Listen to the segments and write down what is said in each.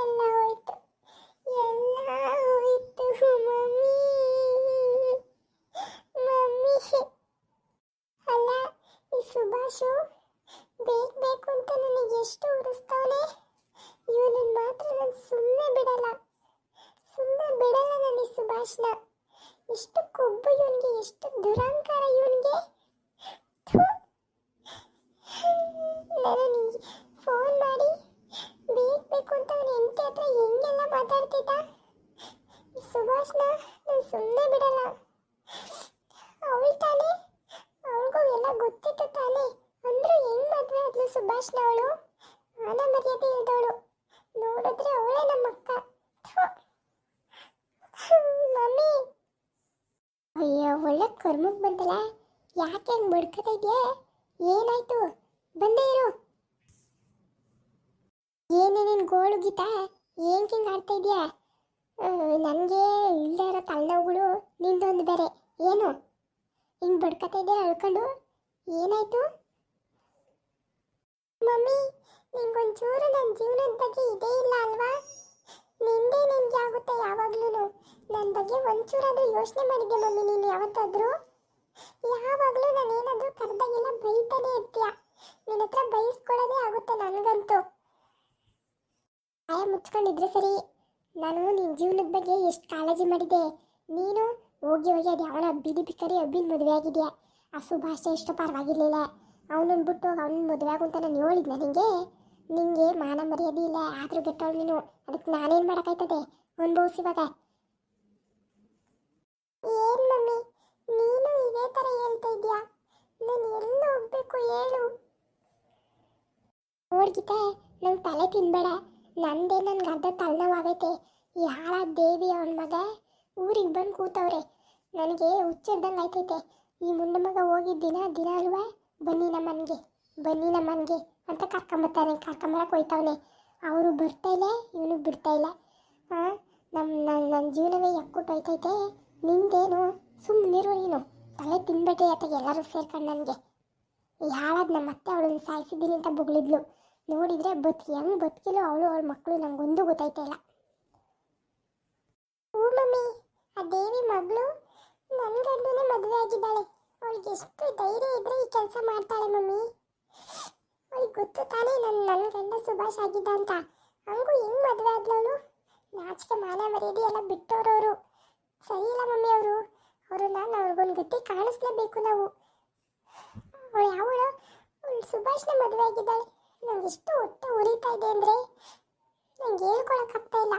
ಎಲ್ಲ ಹೋಯ್ತು ಎಲ್ಲ ಹೋಯ್ತು ಮಮ್ಮಿ. ಮಮ್ಮಿ. ಅಲ್ಲ, ಈ ಸುಭಾಷು ಬೇಕು ಅಂತ ನನಗೆ ಎಷ್ಟು ಉರಿಸ್ತಾನೆ ಇವನನ್ನ ಮಾತ್ರ ನಾನು ಸುಮ್ಮನೆ ಬಿಡಲ್ಲ. ಸುಮ್ಮನೆ ಬಿಡಲ್ಲ ನಾನು ಈ ಸುಭಾಷ್ನ. ಎಷ್ಟು ಕೊಬ್ಬು ಇವನಿಗೆ, ಎಷ್ಟು ದುರಂಕಾರ ಇವನಿಗೆ. ನಾನು ಫೋನ್ ಮಾಡಿ ಬೇಕು ಅಂತ ಅವನ ಹೆಂಡತಿ ಹತ್ರ ಹೆಂಗೆಲ್ಲ ಮಾತಾಡ್ತಿದ್ದ? ಸುಭಾಷ್ನ ನಾನು ಸುಮ್ಮನೆ ಬಿಡಲ್ಲ. ಅವಳು ತಾನೇ, ಅವಳಿಗೂ ಎಲ್ಲ ಗೊತ್ತಿತ್ತು ತಾನೇ. ಅಂದ್ರೂ ಹೆಂಗ್ ಮದ್ವೆ ಆದ್ಲು ಸುಭಾಷ್ನ ಅವಳು? ಆನ ಮರ್ಯಾದೆ ಇಲ್ದವಳು. ನೋಡಿದ್ರೆ ಅವಳೇ ನಮ್ಮ ಅಕ್ಕ. ಮಮ್ಮಿ. ಅಯ್ಯೋ, ಒಳ್ಳೆ ಕರ್ಮಕ್ಕೆ ಬಂದಲ್ಲ? ಯಾಕೆ ಹೆಂಗ್ ಬಡ್ಕತಾ ಇದೆಯಾ? ಏನಾಯ್ತು? ಬಂದೇ ಇರು. ಏನೇ ನಿನ್ ಗೋಳು ಗೀತಾ? ಏನ್ ಹಿಂಗ್ ಆಡ್ತಾ ಇದೀಯಾ? ನನಗೆ ಇಲ್ಲದೆ ಇರೋ ತಲೆನೋವುಗಳು ನಿಂದೊಂದು ಬೇರೆ. ಏನು? ಹಿಂಗ್ ಬಡ್ಕತಾ ಇದೆಯಾ ಅಳ್ಕೊಂಡು? ಏನಾಯ್ತು? ಮಮ್ಮಿ, ನಿಂಗೊಂಚೂರು ನನ್ನ ಜೀವನದ ಬಗ್ಗೆ ಇದೇ ಇಲ್ಲ ಅಲ್ವಾ? ನಿಂದೇ ನಿನ್ಗೆ ಆಗುತ್ತೆ ಯಾವಾಗ್ಲೂ ನನ್ನ ಬಗ್ಗೆ ಒಂಚೂರಾದ್ರೂ ಯೋಚನೆ ಮಾಡಿದ್ದೆ ಮಮ್ಮಿ ನೀನು ಯಾವತ್ತಾದ್ರೂ? ಯಾವಾಗಲೂ ನಾನು ಏನಾದರೂ ಕರೆದಾಗೆಲ್ಲ ಬೈತಾನೆ ಇರ್ತೀಯ? ನಿನ್ನ ಹತ್ರ ಬೈಸ್ಕೊಳ್ಳೋದೇ ಆಗುತ್ತೆ ನನಗಂತೂ. ಆಯ ಮುಚ್ಕೊಂಡಿದ್ರೆ ಸರಿ. ನಾನು ನಿನ್ನ ಜೀವನದ ಬಗ್ಗೆ ಎಷ್ಟು ಕಾಳಜಿ ಮಾಡಿದ್ದೆ ನೀನು ಹೋಗಿ ಹೋಗಿ ಅದು ಯಾವನ ಬೀದಿ ಬಿಕ್ಕರಿ ಅಬ್ಬಿನ ಮದುವೆ ಆಗಿದೆಯಾ? ಆ ಸುಭಾಷ ಎಷ್ಟು ಪರವಾಗಿರ್ಲಿಲ್ಲ. ಅವನನ್ನು ಬಿಟ್ಟು ಅವನ ಮದುವೆ ಆಗು ಅಂತ ನಾನು ಹೇಳಿದ್ನ ನಿಂಗೆ? ನಿಂಗೆ ಮಾನ ಮರ್ಯಾದೆ ಇಲ್ಲ. ಆದರೂ ಗೆಟ್ಟವಳು ನೀನು. ಅದಕ್ಕೆ ನಾನೇನು ಮಾಡೋಕ್ಕಾಯ್ತದೆ? ಅನುಭವಿಸಿವಾಗ ಏನ್ ಮಮ್ಮಿ? ನೀನು ಇದೇ ಥರ ಹೇಳ್ತಾ ಇದೆಯಾ ನಾನು ಎಲ್ಲ ಹೋಗ್ಬೇಕು ಹೇಳು. ನೋಡ್ಗಿತೆ ನಂಗೆ ತಲೆ ತಿನ್ಬೇಡ. ನಂದೇ ನನ್ಗೆ ಅರ್ಧ ತಲೆನೋವಾಗೈತೆ. ಈ ದೇವಿ ಅವನ ಮಗ ಊರಿಗೆ ಬಂದು ಕೂತವ್ರೆ. ನನಗೆ ಹುಚ್ಚಿಡ್ದಂಗೆ ಆಯ್ತೈತೆ. ಈ ಮುನ್ನ ಮಗ ಹೋಗಿ ದಿನ ದಿನ ಅಲ್ವಾ? ಬನ್ನಿ ನಮ್ಮನ್ಗೆ ಬನ್ನಿ ನಮ್ಮನ್ಗೆ ಅಂತ ಕರ್ಕೊಂಬರ್ತಾನೆ ಕರ್ಕೊಂಬರಕ್ಕೆ ಹೋಯ್ತವನೆ. ಅವರು ಬರ್ತಾ ಇಲ್ಲ, ಇವನು ಬಿಡ್ತಾ ಇಲ್ಲ. ಹಾಂ ನಮ್ಮ ನನ್ನ ನನ್ನ ಜೀವನವೇ ಎಕ್ಕುಟ್ಟು ಹೋಯ್ತೈತೆ. ನಿಂದೇನು? ಸುಮ್ಮನಿರು ನೀನು. ತಲೆ ತಿನ್ಬೇಡ್ರಿ ಆತ ಎಲ್ಲರೂ ಸೇರ್ಕೊಂಡು ನನಗೆ. ಯಾವಾಗ ನಮ್ಮ ಅತ್ತೆ ಅವಳನ್ನು ಸಾಯಿಸಿದ್ದೀನಿ ಅಂತ ಬೊಗಳಿದ್ಲು ನೋಡಿದ್ರೆ ಬದುಕಿ ಹೆಂಗ್ ಬದುಕಿಲ್ಲ ಅವಳು, ಅವಳ ಮಕ್ಕಳು ನಂಗೊಂದು ಗೊತ್ತಾಯ್ತಾ ಇಲ್ಲ. ಹ್ಞೂ ಮಮ್ಮಿ, ಆ ದೇವಿ ಮಗಳು ನನ್ನ ಗಂಡನೇ ಮದುವೆ ಆಗಿದ್ದಾಳೆ. ಅವಳಿಗೆ ಎಷ್ಟು ಧೈರ್ಯ ಇದ್ರೆ ಈ ಕೆಲಸ ಮಾಡ್ತಾಳೆ ಮಮ್ಮಿ. ಅವಳಿಗೆ ಗೊತ್ತು ತಾನೇ ನನ್ನ ನನ್ನ ಗಂಡ ಸುಭಾಷ್ ಆಗಿದ್ದ ಅಂತ. ಹಂಗೂ ಹೆಂಗ್ ಮದುವೆ ಆದ್ಲವಳು ನಾಚಿಕೆ ಮಾನ ಮರ್ಯಾದೆ ಎಲ್ಲ ಬಿಟ್ಟವ್ರವರು ಸರಿ ಮಮ್ಮಿ ಅವರು. ಅವರನ್ನ ಅವ್ರಿಗೊಂದು ಗತಿ ಕಾಣಿಸ್ಲೇಬೇಕು ನಾವು. ಅವಳು ಯಾವಳು? ಅವಳು ಸುಭಾಷ್ನ ಮದುವೆ ಆಗಿದ್ದಾಳೆ. ನಂಗೆ ಎಷ್ಟು ಹೊಟ್ಟೆ ಉರಿತಾ ಇದೆ ಅಂದರೆ ನಂಗೆ ಹೇಳ್ಕೊಳಕ್ಕಾಗ್ತಾ ಇಲ್ಲ.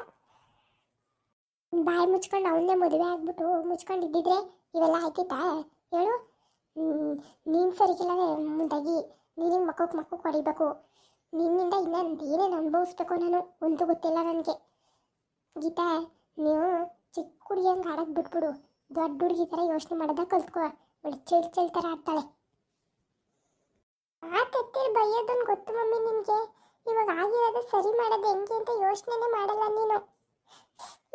ಬಾಯಿ ಮುಚ್ಕೊಂಡು ಅವನ್ನೇ ಮದುವೆ ಆಗ್ಬಿಟ್ಟು ಮುಚ್ಕೊಂಡು ಇದ್ದಿದ್ರೆ ಇವೆಲ್ಲ ಆಯ್ತಿತ್ತಾ? ಹೇಳು. ನೀನು ಸರಿಗಿಲ್ಲ ಮುಂದಾಗಿ. ನೀನಿಗೆ ಮಕ್ಕಕ್ಕೆ ಮಕ್ಕಕ್ಕೆ ಹೊಡಿಬೇಕು. ನಿನ್ನಿಂದ ಇನ್ನೊಂದು ಏನೇನು ಅನುಭವಿಸ್ಬೇಕು ನಾನು ಒಂದು ಗೊತ್ತಿಲ್ಲ ನನಗೆ. ಗೀತಾ, ನೀವು ಚಿಕ್ಕ ಹುಡುಗಿಯಂಗೆ ಆಡೋದು ಬಿಟ್ಬಿಡು. ದೊಡ್ಡ ಹುಡುಗಿ ಥರ ಯೋಚನೆ ಮಾಡೋದ ಕಲ್ತ್ಕೋ. ಒಳ್ಳೆ ಚೆಲ್ ಚೆಲ್ ಥರ ಆಡ್ತಾಳೆ ಮಾತೆತ್ತಿರ್ ಬೈಯೋದನ್ನು ಗೊತ್ತು ಮಮ್ಮಿ ನಿಮಗೆ ಇವಾಗ ಆಗಿರೋದು ಸರಿ ಮಾಡೋದು ಹೆಂಗೆ ಅಂತ ಯೋಚನೆನೇ ಮಾಡಲ್ಲ ನೀನು.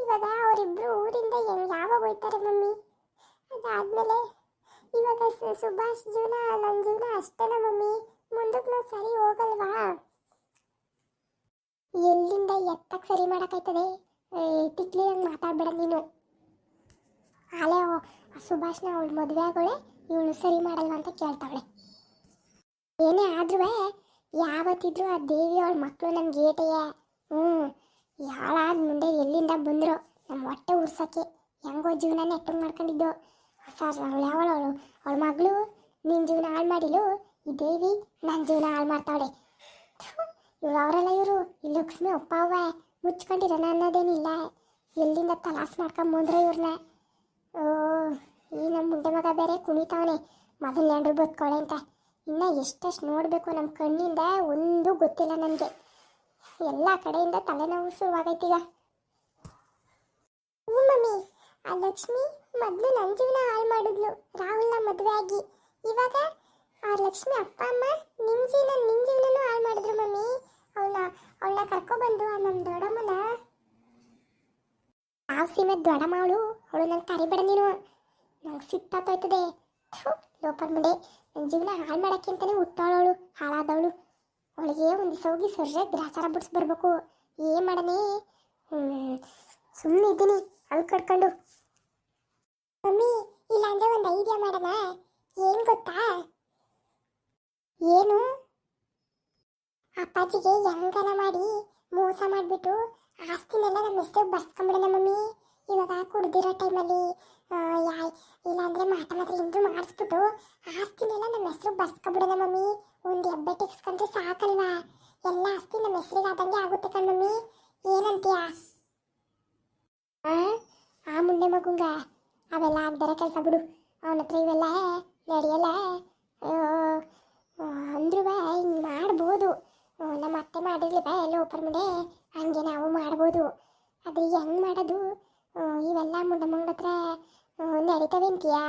ಇವಾಗ ಅವರಿಬ್ರು ಊರಿಂದ ಯಾವಾಗ ಹೋಯ್ತಾರೆ ಮಮ್ಮಿ? ಅದಾದಮೇಲೆ ಇವಾಗ ಸುಭಾಷ್ ಜೀವನ ನನ್ನ ಜೀವನ ಅಷ್ಟೇನ ಮಮ್ಮಿ? ಮುಂದಕ್ಕೆ ನಾವು ಸರಿ ಹೋಗಲ್ವಾ? ಎಲ್ಲಿಂದ ಎತ್ತಕ್ಕೆ ಸರಿ ಮಾಡೋಕ್ಕಾಯ್ತದೆ? ತಿಕ್ಲಿ ಹಂಗೆ ಮಾತಾಡ್ಬೇಡ ನೀನು. ಆಲೇ ಸುಭಾಷ್ನ ಅವಳು ಮದುವೆ ಆಗೋಳೆ, ಇವಳು ಸರಿ ಮಾಡಲ್ವಾ ಅಂತ ಕೇಳ್ತಾವಳೆ. ಏನೇ ಆದ್ರೂ ಯಾವತ್ತಿದ್ರು ಆ ದೇವಿ ಅವಳ ಮಕ್ಕಳು ನನ್ನ ಗೇಟೆಯ ಹ್ಞೂ ಯಾಳಾದ ಮುಂದೆ ಎಲ್ಲಿಂದ ಬಂದರು ನಮ್ಮ ಹೊಟ್ಟೆ ಉರ್ಸೋಕ್ಕೆ, ಹೆಂಗೋ ಜೀವನ ನೆಟ್ಟು ಮಾಡ್ಕೊಂಡಿದ್ದು. ಸರ್ ಅವಳು ಯಾವಳು ಅವಳು? ಮಗಳು ನಿನ್ನ ಜೀವನ ಹಾಳು ಮಾಡಿಲು, ಈ ದೇವಿ ನನ್ನ ಜೀವನ ಹಾಳು ಮಾಡ್ತಾಳೆ ಇವ್ರು ಅವರೆಲ್ಲ ಇವರು, ಈ ಲಕ್ಷ್ಮಿ ಒಪ್ಪ ಮುಚ್ಕೊಂಡಿರೋಣ ಅನ್ನೋದೇನಿಲ್ಲ ಎಲ್ಲಿಂದ ತಲಾಸ್ ಮಾಡ್ಕೊಂಬಂದ್ರೆ ಇವ್ರನ್ನ ಓ, ಈ ನಮ್ಮ ಮುಂಡೆ ಮಗ ಬೇರೆ ಕುಣಿತಾವನೆ ಮೊದಲು ಬದ್ಕೊಳೆ ಅಂತ. ಇನ್ನು ಎಷ್ಟೆಷ್ಟು ನೋಡಬೇಕು ನಮ್ಮ ಕಣ್ಣಿಂದ ಒಂದು ಗೊತ್ತಿಲ್ಲ ನನಗೆ. ಎಲ್ಲ ಕಡೆಯಿಂದ ತಲೆನೋವು ಶುರುವಾಗೈತೀಗ ಹ್ಞೂ ಮಮ್ಮಿ, ಆ ಲಕ್ಷ್ಮಿ ಮೊದಲು ನನ್ನ ಜೀವನ ಹಾಳು ಮಾಡಿದ್ಲು, ರಾಹುಲ್ನ ಮದುವೆ ಆಗಿ. ಇವಾಗ ಆ ಲಕ್ಷ್ಮಿ ಅಪ್ಪ, ಅಮ್ಮ ನಿಮ್ಮ ಜೀವನ ನಿಮ್ಮ ಜೀವನನೂ ಹಾಳು ಮಾಡಿದ್ರು ಮಮ್ಮಿ. ಅವಳ ಅವಳನ್ನ ಕರ್ಕೊಬಂದು ಆ ನಮ್ಮ ದೊಡ್ಡಮ್ಮನ. ಯಾವ ಸೀಮೆ ದೊಡ್ಡಮ್ಮ ಅವಳು ಅವಳು ನಂಗೆ ಕರಿಬೇಡ ನೀನು. ನಂಗೆ ಸಿಟ್ಟಾತೋಯ್ತದೆ ಥು ಲೋಪರ್ ಮುಂಡೆ ನನ್ನ ಜೀವನ ಹಾಳು ಮಾಡೋಕ್ಕಿಂತಲೇ ಹುಟ್ಟಾಳವಳು, ಹಾಳಾದವಳು. ಅವಳಿಗೆ ಒಂದು ದಿವಸ ಹೋಗಿ ಸರ್ರೆ ಗ್ರಾಚಾರ ಬಿಡಿಸಿ ಬರಬೇಕು. ಏನು ಮಾಡನೆ? ಸುಮ್ಮನೆ ಇದ್ದೀನಿ ಅಲ್ಲಿ ಕಟ್ಕೊಂಡು. ಮಮ್ಮಿ ಇಲ್ಲಾಂದ್ರೆ ಒಂದು ಐಡಿಯಾ ಮಾಡೋಣ. ಏನು ಗೊತ್ತಾ? ಏನು? ಅಪ್ಪಾಜಿಗೆ ಹೆಂಗನ ಮಾಡಿ ಮೋಸ ಮಾಡಿಬಿಟ್ಟು ಆಸ್ತಿನೆಲ್ಲ ನಮ್ಮ ಹೆಸರು ಬರ್ಸ್ಕೊಂಬಿಡೋಣ ಮಮ್ಮಿ. ಕುಡ್ದಿರೋ ಟೈಮಲ್ಲಿ ಯಾ ಇಲ್ಲಾಂದ್ರೆ ಮಾಟ ಮಾತ್ರ ಹಿಂದೂ ಮಾಡಿಸ್ಬಿಟ್ಟು ಆಸ್ತಿನೆಲ್ಲ ನಮ್ಮ ಹೆಸರು ಬರ್ಸ್ಕೊಬಿಡೋದ ಮಮ್ಮಿ. ಒಂದು ಹೆಬ್ಬೆ ಟಿಕ್ಸ್ಕೊಂಡ್ರೆ ಸಾಕಲ್ವಾ? ಎಲ್ಲ ಆಸ್ತಿ ನಮ್ಮ ಹೆಸರಿಗೆ ಆದಂಗೆ ಆಗುತ್ತೆ ಕಣ್ ಮಮ್ಮಿ. ಏನಂತೀಯ? ಆ? ಮುಂಡೆ ಮಗುಂಗ, ಅವೆಲ್ಲ ಆಗ್ದಾರ ಕೆಲಸ ಬಿಡು. ಅವನ ಹತ್ರ ಇವೆಲ್ಲ ನಡೆಯಲ್ಲ ಅಂದ್ರೂ ಹಿಂಗೆ ಮಾಡ್ಬೋದು. ನಮ್ಮ ಅತ್ತೆ ಮಾಡಿರ್ಲಿವ ಎಲ್ಲ ಲೋಪರ್ ಮುಂಡೆ ಹಂಗೆ ನಾವು ಮಾಡ್ಬೋದು. ಅದು ಹೆಂಗೆ ಮಾಡೋದು? ಇವೆಲ್ಲ ಮುಂಡ ಮುಂಡತ್ರ ನಡೀತವೆ ಅಂತೀಯಾ?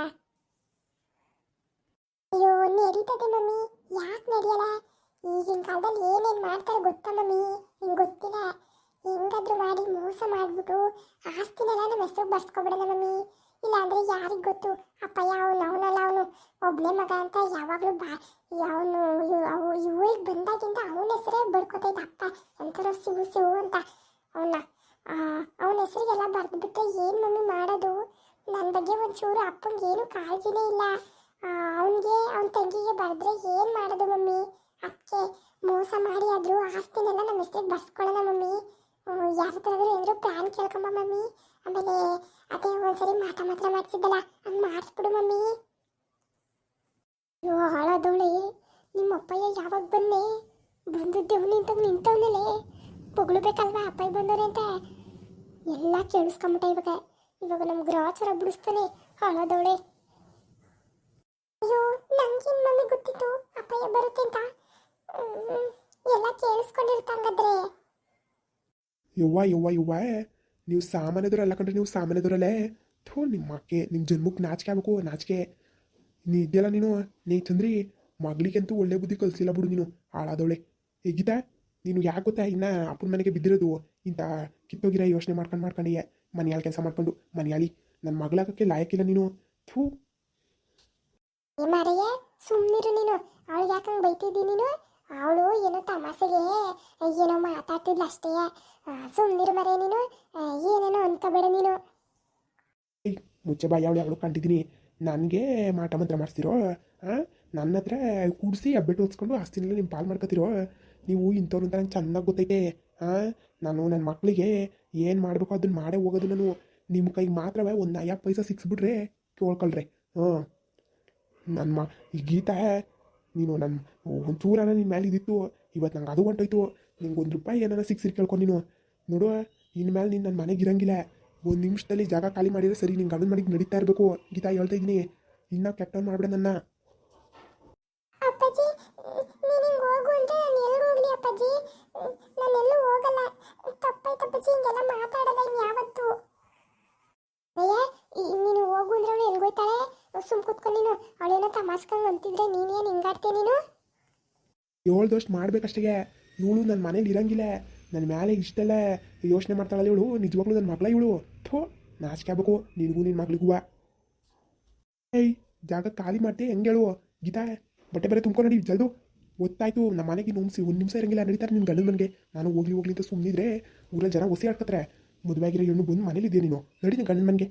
ಅಯ್ಯೋ ನಡೀತದೆ ಮಮ್ಮಿ. ಯಾಕೆ ನಡೆಯಲ್ಲ? ಈಗಿನ ಕಾಲದಲ್ಲಿ ಏನೇನು ಮಾಡ್ತಾರೆ ಗೊತ್ತಾ ಮಮ್ಮಿ? ನಿಂಗೆ ಗೊತ್ತಿಲ್ಲ? ಹೆಂಗಾದ್ರೂ ಮಾಡಿ ಮೋಸ ಮಾಡಿಬಿಟ್ಟು ಆಸ್ತಿನೆಲ್ಲ ನಮ್ಮ ಹೆಸರು ಬರ್ಸ್ಕೊಬಿಡೋಣ ಮಮ್ಮಿ. ಇಲ್ಲಾಂದ್ರೆ ಯಾರಿಗೆ ಗೊತ್ತು? ಅಪ್ಪ ಅವನು ಅವನಲ್ಲ ಅವನು. ಒಬ್ಬನೇ ಮಗ ಅಂತ ಯಾವಾಗಲೂ ಬಾ ಅವನು ಅವು ಇವಳಿಗೆ ಬಂದಾಗಿಂದ ಅವನ ಹೆಸರೇ ಬಡ್ಕೋತೈತೆ ಅಪ್ಪ, ಎಂಥರೋ ಶಿವು ಶಿವು ಅಂತ. ಅವನ ಅವನ ಹೆಸರಿಗೆಲ್ಲ ಬರೆದ್ಬಿಟ್ರೆ ಏನು ಮಮ್ಮಿ ಮಾಡೋದು? ನನ್ನ ಬಗ್ಗೆ ಒಂಚೂರು ಅಪ್ಪಂಗೆ ಏನು ಕಾಳಜಿನೇ ಇಲ್ಲ. ಅವನಿಗೆ, ಅವನ ತಂಗಿಗೆ ಬರೆದ್ರೆ ಏನು ಮಾಡೋದು ಮಮ್ಮಿ? ಅದಕ್ಕೆ ಮೋಸ ಮಾಡಿ ಆದರೂ ಆಸ್ತಿನೆಲ್ಲ ನಮ್ಮ ಹೆಸರಿಗೆ ಬರ್ಸ್ಕೊಳ್ಳೋಣ ಮಮ್ಮಿ. ಯಾರ ಹತ್ರ ಏನಾದರೂ ಪ್ಲಾನ್ ಕೇಳ್ಕೊಂಬ ಮಮ್ಮಿ. ಆಮೇಲೆ ಅದೇ ಒಂದ್ಸರಿ ಮಾಟ ಮಾತ್ರ ಮಾಡಿಸಿದ್ದಲ್ಲ, ಹಂಗೆ ಮಾಡಿಸ್ಬಿಡು ಮಮ್ಮಿ. ಅಯ್ಯೋ, ಹಾಳಾದವಳೆ. ನಿಮ್ಮ ಅಪ್ಪಯ್ಯ ಯಾವಾಗ ಬಂದೆ ಬಂದದ್ದೇವ್ ನಿಂತ ನಿಂತವನಲ್ಲೇ? ಹೊಗಳ್ಬೇಕಲ್ವಾ? ಅಪ್ಪಾಯಿ ಬಂದವ್ರೆ ಅಂತ? ಎಲ್ಲ ಕೇಳಿಸ್ಕೊಂಬಿಟ್ಟ ಇವಾಗ. ಇವಾಗ ನಮ್ಮ ಗ್ರಹಚಾರ ಬಿಡಿಸ್ತಾನೆ ಹಾಳಾದವಳೆ ಅಯ್ಯೋ ನಂಗೇನು ಮಮ್ಮಿ ಗೊತ್ತಿತ್ತು? ಅಪ್ಪಯ್ಯ ಬರುತ್ತೆ ಅಂತ. ಎಲ್ಲ ಕೇಳಿಸ್ಕೊಂಡಿರ್ತಂಗಾದ್ರೆ ಯವ್ವ ಯವ್ವ ಯವ್ವ, ನೀವು ಸಾಮಾನ್ಯದವ್ರು ಅಲ್ಲ ಕಂಡ್ರೆ ನೀವು ಸಾಮಾನ್ಯದವರಲ್ಲೇ. ಥೂ, ನಿಮ್ಮ ಅಕ್ಕೆ, ನಿಮ್ಮ ಜನ್ಮಕ್ಕೆ ನಾಚಿಕೆ ಆಗ್ಬೇಕು, ನಾಚಿಕೆ. ನೀ ಇದೆಯಲ್ಲ ನೀನು, ನೀ ತಂದ್ರಿ, ಮಗಳಿಗಂತೂ ಒಳ್ಳೆ ಬುದ್ಧಿ ಕಲಿಸಿಲ್ಲ ಬಿಡು ನೀನು, ಹಾಳಾದವಳೆ. ಹೇಗಿದ್ದ? ನೀನು ಯಾಕೆ ಗೊತ್ತಾ ಇನ್ನ ಅಪ್ಪನ ಮನೆಗೆ ಬಿದ್ದಿರೋದು? ಇಂಥ ಕಿತ್ತೋಗಿರೋ ಯೋಚನೆ ಮಾಡ್ಕೊಂಡು ಮಾಡ್ಕೊಂಡಿಯೆ ಮನೆಯಲ್ಲಿ ಕೆಲಸ ಮಾಡ್ಕೊಂಡು ಮನೆಯಲ್ಲಿ ನನ್ನ ಮಗಳಾಗಕ್ಕೆ ಲಾಯಕ್ಕಿಲ್ಲ ನೀನು. ಥೂ. ಏ ಮಾರಯ್ಯ ಸುಮ್ಮನಿರು ನೀನು. ಅವಳು ಯಾಕಂಗೆ ಬೈತಿದ್ದಿ ನೀನು? ಅವಳು ಏನೋ ತಮಾಸೆಗೆ ಏನೋ ಮಾತಾಡ್ತಿದ್ಲ ಅಷ್ಟೇ. ಸುಮ್ಮನಿರು ಮರೆ ನೀನು. ಏನೇನೋ ಅನ್ಕೋಬೇಡ ನೀನು. ಮುಚ್ಚೆ ಬಾಯಿ ಅವಳು ಅವಳು ಕಂಡಿದ್ದೀನಿ. ನನಗೆ ಮಾಟ ಮಂತ್ರ ಮಾಡಿಸ್ತಿರೋ? ಹಾಂ ನನ್ನ ಹತ್ರ ಕೂಡಿಸಿ ಅಬ್ಬೆಟ್ಟು ಓದಿಸ್ಕೊಂಡು ಆಸ್ತಿನೆಲ್ಲ ನಿಮ್ಮ ಪಾಲು ಮಾಡ್ಕೊತಿರೋ? ನೀವು ಇಂಥವ್ರು ಅಂತ ನಂಗೆ ಚೆನ್ನಾಗಿ ಗೊತ್ತೈತೆ. ಹಾಂ ನಾನು ನನ್ನ ಮಕ್ಕಳಿಗೆ ಏನು ಮಾಡಬೇಕು ಅದನ್ನ ಮಾಡೇ ಹೋಗೋದು ನಾನು. ನಿಮ್ಮ ಕೈಗೆ ಮಾತ್ರವೇ ಒಂದು ಐವತ್ತು ಪೈಸೆ ಸಿಕ್ಸ್ಬಿಟ್ರೆ ಕೇಳ್ಕೊಳ್ರಿ. ಹಾಂ ನನ್ನ ಮ, ಈ ಗೀತಾ, ನೀನು ನನ್ನ ಒಂಚೂರನ ನಿನ್ನ ಮೇಲೆ ಇದ್ದಿತ್ತು ಇವತ್ತು ನಂಗೆ ಅದು ಹೊಂಟೋಯ್ತು. ನಿಂಗೆ ಒಂದು ರೂಪಾಯಿ ಏನಾರ ಸಿಕ್ಸಿರಿ ಕೇಳ್ಕೊ ನೀನು. ನೋಡು ಇನ್ಮೇಲೆ ನೀನು ನನ್ನ ಮನೆಗೆ ಇರಂಗಿಲ್ಲ. ಒಂದು ನಿಮಿಷದಲ್ಲಿ ಜಾಗ ಖಾಲಿ ಮಾಡಿದರೆ ಸರಿ, ನಿಂಗೆ ಗಂಡನ ಮನೆಗೆ ನಡೀತಾ ಇರಬೇಕು. ಗೀತಾ ಹೇಳ್ತಾ ಇದ್ದೀನಿ. ಇನ್ನ ಕೆಟ್ಟವ್ನು ಮಾಡ್ಬೇಡ ನನ್ನ ಅಪ್ಪಾಜಿ ನೀನು ಹಿಂಗೆ ಹೋಗು ಅಂದ್ರೆ ನಾನು ಎಲ್ಲಿ ಹೋಗ್ಲಿ ಅಪ್ಪಾಜಿ ನಾನು ಎಲ್ಲೂ ಹೋಗಲ್ಲ ತಪ್ಪಾಯ್ತು ಅಪ್ಪಾಜಿ ಹಿಂಗೆಲ್ಲ ಮಾತಾಡಲ್ಲ ಇನ್ಯಾವತ್ತು ಅಯ್ಯ ನೀನು ಹೋಗು ಅಂದ್ರೆ ಅವಳು ಎಲ್ಗೋಯ್ತಾಳೆ ಸುಮ್ ಕೂತ್ಕೊಂಡು ನೀನು ಅವಳೇನೋ ತಮಾಸ್ಕಂಗೆ ಅಂತಿದ್ರೆ ನೀನೇನು ಹಿಂಗಾಡ್ತೀಯ ನೀನು? ಹೇಳ್ದಷ್ಟು ಮಾಡ್ಬೇಕಷ್ಟೇ ಇವಳು ನನ್ನ ಮನೇಲಿ ಇರಂಗಿಲ್ಲ. ನನ್ನ ಮೇಲೆ ಇಷ್ಟೆಲ್ಲ ಯೋಚನೆ ಮಾಡ್ತಾಳಲ್ಲ ಇವಳು. ನಿಜವಾಗ್ಲೂ ನನ್ನ ಮಗಳ ಇವಳು. ಥೋ, ನಾಚಿಕೆ ಆಗ್ಬೇಕು. ನಿನಗೂ ನಿನ್ನ ಮಗಳಿಗೂ. ಏಯ್, ಜಾಗ ಖಾಲಿ ಮಾಡ್ತೀಯ ಹೆಂಗೆ ಹೇಳು? ಗೀತಾ, ಬಟ್ಟೆ ಬೇರೆ ತುಂಬ್ಕೊಂಡು ನಡಿ, ಜಲ್ದು. ಗೊತ್ತಾಯ್ತು ನಮ್ಮ ಮನೆಗೆ ನುಮ್ಸಿ ಒಂದು ನಿಮಿಷ ಇರಂಗಿಲ್ಲ, ನಡೀತಾರೆ ನಿನ್ನ ಗಂಡನ ಮನೆಗೆ. ನಾನು ಹೋಗ್ಲಿ ಹೋಗ್ಲಿ ಅಂತ ಸುಮ್ಮನಿದ್ರೆ ಊರಲ್ಲಿ ಜನ ಒಸಿ ಹಾಕ್ತಾರೆ ಮದುವೆ ಆಗಿರೋ ಹೆಣ್ಣು ಬಂದು ಮನೇಲಿದ್ದೀಯ ನೀನು? ನಡಿ ನಿನ್ನ ಗಂಡನ ಮನೆಗೆ.